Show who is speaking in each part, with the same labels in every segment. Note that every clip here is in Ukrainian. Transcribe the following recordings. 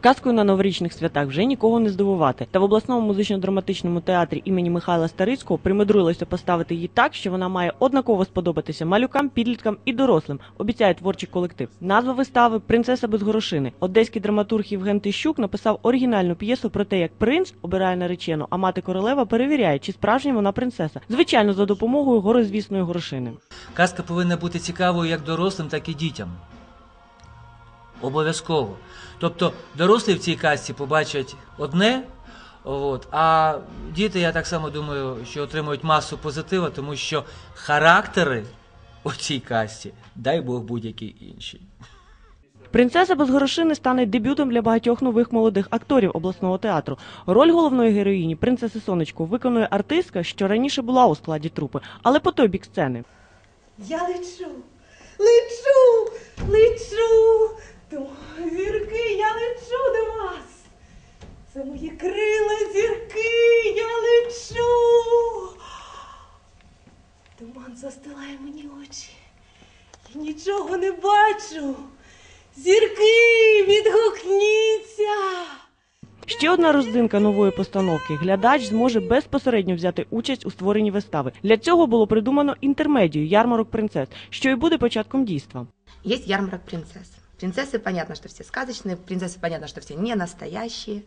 Speaker 1: Казкою на новорічних святах вже нікого не здивувати. Та в обласному музично-драматичному театрі імені Михайла Старицького примудрилося поставити її так, що вона має однаково сподобатися малюкам, підліткам і дорослим. Обіцяє творчий колектив. Назва вистави Принцеса без горошини. Одеський драматург Євген Тищук написав оригінальну п'єсу про те, як принц обирає наречену, а мати королева перевіряє, чи справжня вона принцеса. Звичайно, за допомогою горизвісної горошини.
Speaker 2: Казка повинна бути цікавою як дорослим, так і дітям. Обов'язково. Тобто дорослі в цій казці побачать одне, от, а діти, я так само думаю, що отримують масу позитива, тому що характери у цій казці, дай Бог будь-які інші.
Speaker 1: Принцеса без горошини стане дебютом для багатьох нових молодих акторів обласного театру. Роль головної героїні принцеси Сонечко виконує артистка, що раніше була у складі трупи, але по той бік сцени.
Speaker 3: Я лечу, лечу, лечу. До зірки, я лечу до вас. Це мої крила зірки, я лечу. Туман застилає мені очі. Я нічого не бачу. Зірки, відгукніться.
Speaker 1: Ще одна роздинка нової постановки. Глядач зможе безпосередньо взяти участь у створенні вистави. Для цього було придумано інтермедію ярмарок принцес, що і буде початком дійства.
Speaker 4: Есть ярмарок принцесс. Принцессы, понятно, что все сказочные, принцессы, понятно, что все не настоящие,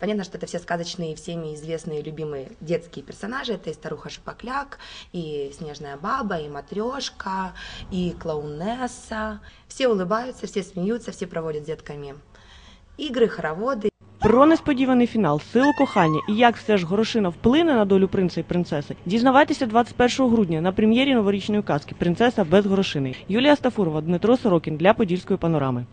Speaker 4: понятно, что это все сказочные, всеми известные, любимые детские персонажи, это и старуха Шапокляк, и Снежная баба, и Матрешка, и Клоунесса. Все улыбаются, все смеются, все проводят с детками игры, хороводы.
Speaker 1: Про несподіваний фінал, силу кохання і як все ж горошина вплине на долю принца і принцеси. Дізнавайтеся 21 грудня на прем'єрі новорічної казки Принцеса без горошини. Юлія Стафурова, Дмитро Сорокін для Подільської панорами.